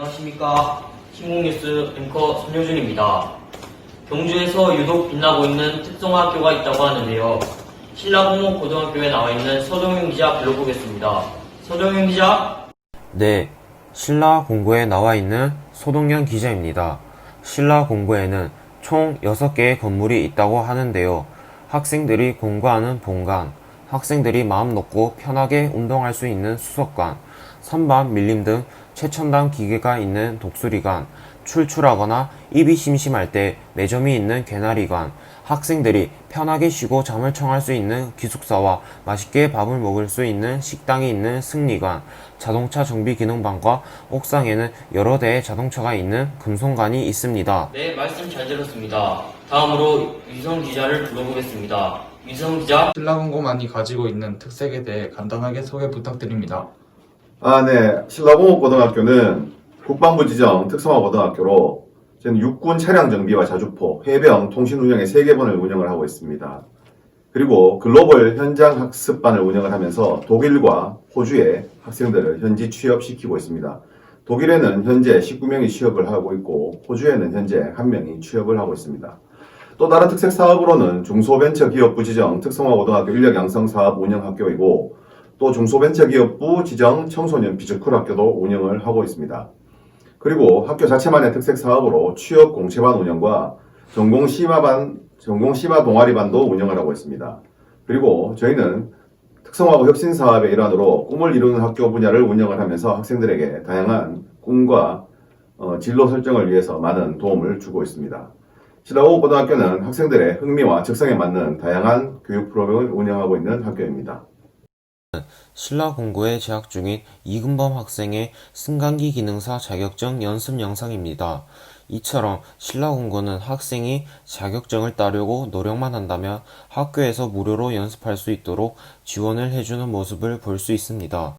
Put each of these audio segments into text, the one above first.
안녕하십니까. 신국뉴스 앵커 손효준입니다. 경주에서 유독 빛나고 있는 특성화학교가 있다고 하는데요. 신라공목고등학교에 나와 있는 서동윤 기자 불러보겠습니다. 서동윤 기자. 네, 신라 공고에 나와 있는 소동현 기자입니다. 신라 공고에는 총 6개의 건물이 있다고 하는데요. 학생들이 공부하는 본관, 학생들이 마음 놓고 편하게 운동할 수 있는 수석관, 선반, 밀림 등 최첨단 기계가 있는 독수리관, 출출하거나 입이 심심할 때 매점이 있는 개나리관, 학생들이 편하게 쉬고 잠을 청할 수 있는 기숙사와 맛있게 밥을 먹을 수 있는 식당이 있는 승리관, 자동차 정비 기능반과 옥상에는 여러 대의 자동차가 있는 금송관이 있습니다. 네, 말씀 잘 들었습니다. 다음으로 유성 기자를 불러보겠습니다. 유성 기자. 신라 공고 만이 가지고 있는 특색에 대해 간단하게 소개 부탁드립니다. 아, 네. 신라공업 고등학교는 국방부 지정 특성화 고등학교로 저는 육군 차량 정비와 자주포, 해병, 통신 운영의 세 개번을 운영을 하고 있습니다. 그리고 글로벌 현장 학습반을 운영을 하면서 독일과 호주의 학생들을 현지 취업시키고 있습니다. 독일에는 현재 19명이 취업을 하고 있고 호주에는 현재 1명이 취업을 하고 있습니다. 또 다른 특색 사업으로는 중소벤처기업부 지정 특성화고등학교 인력 양성 사업 운영 학교이고 또 중소벤처기업부 지정 청소년 비즈쿨 학교도 운영을 하고 있습니다. 그리고 학교 자체만의 특색 사업으로 취업 공채반 운영과 전공 심화반, 전공 심화 동아리반도 운영을 하고 있습니다. 그리고 저희는 특성화고 혁신 사업의 일환으로 꿈을 이루는 학교 분야를 운영을 하면서 학생들에게 다양한 꿈과 어, 진로 설정을 위해서 많은 도움을 주고 있습니다. 신라고 고등학교는 학생들의 흥미와 적성에 맞는 다양한 교육 프로그램을 운영하고 있는 학교입니다. 신라 공고에 재학 중인 이근범 학생의 승강기 기능사 자격증 연습 영상입니다. 이처럼 신라 공고는 학생이 자격증을 따려고 노력만 한다면 학교에서 무료로 연습할 수 있도록 지원을 해주는 모습을 볼 수 있습니다.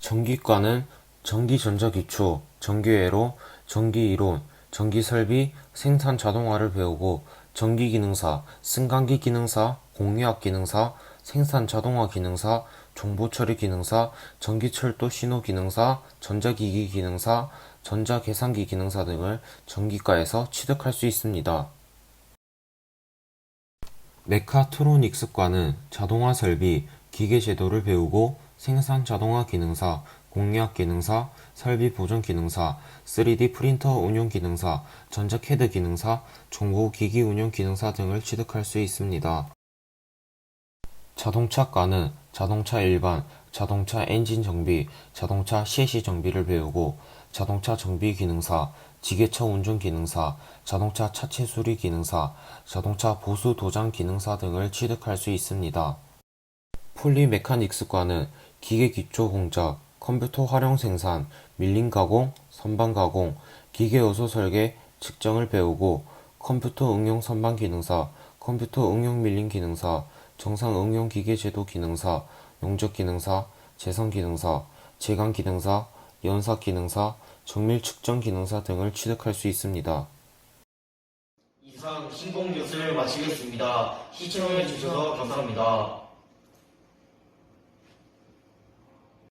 전기과는 전기전자기초, 전기회로, 전기이론, 전기설비, 생산 자동화를 배우고 전기기능사, 승강기 기능사, 공유학 기능사, 생산 자동화 기능사, 정보 처리 기능사, 전기철도 신호 기능사, 전자기기 기능사, 전자계산기 기능사 등을 전기과에서 취득할 수 있습니다. 메카트로닉스과는 자동화 설비, 기계 제도를 배우고 생산 자동화 기능사, 공유학 기능사, 설비 보존 기능사, 3D 프린터 운용 기능사, 전자 캐드 기능사, 정보 기기 운용 기능사 등을 취득할 수 있습니다. 자동차과는 자동차 일반, 자동차 엔진 정비, 자동차 시에시 정비를 배우고 자동차 정비 기능사, 지게차 운전 기능사, 자동차 차체 수리 기능사, 자동차 보수 도장 기능사 등을 취득할 수 있습니다. 폴리 메카닉스과는 기계 기초 공작, 컴퓨터 활용 생산, 밀림 가공, 선반 가공, 기계 요소 설계, 측정을 배우고 컴퓨터 응용 선반 기능사, 컴퓨터 응용 밀림 기능사, 정상 응용 기계 제도 기능사, 용접 기능사, 재성 기능사, 제강 기능사, 연사 기능사, 정밀 측정 기능사 등을 취득할 수 있습니다. 이상 신공 뉴스를 마치겠습니다. 시청해 주셔서 감사합니다.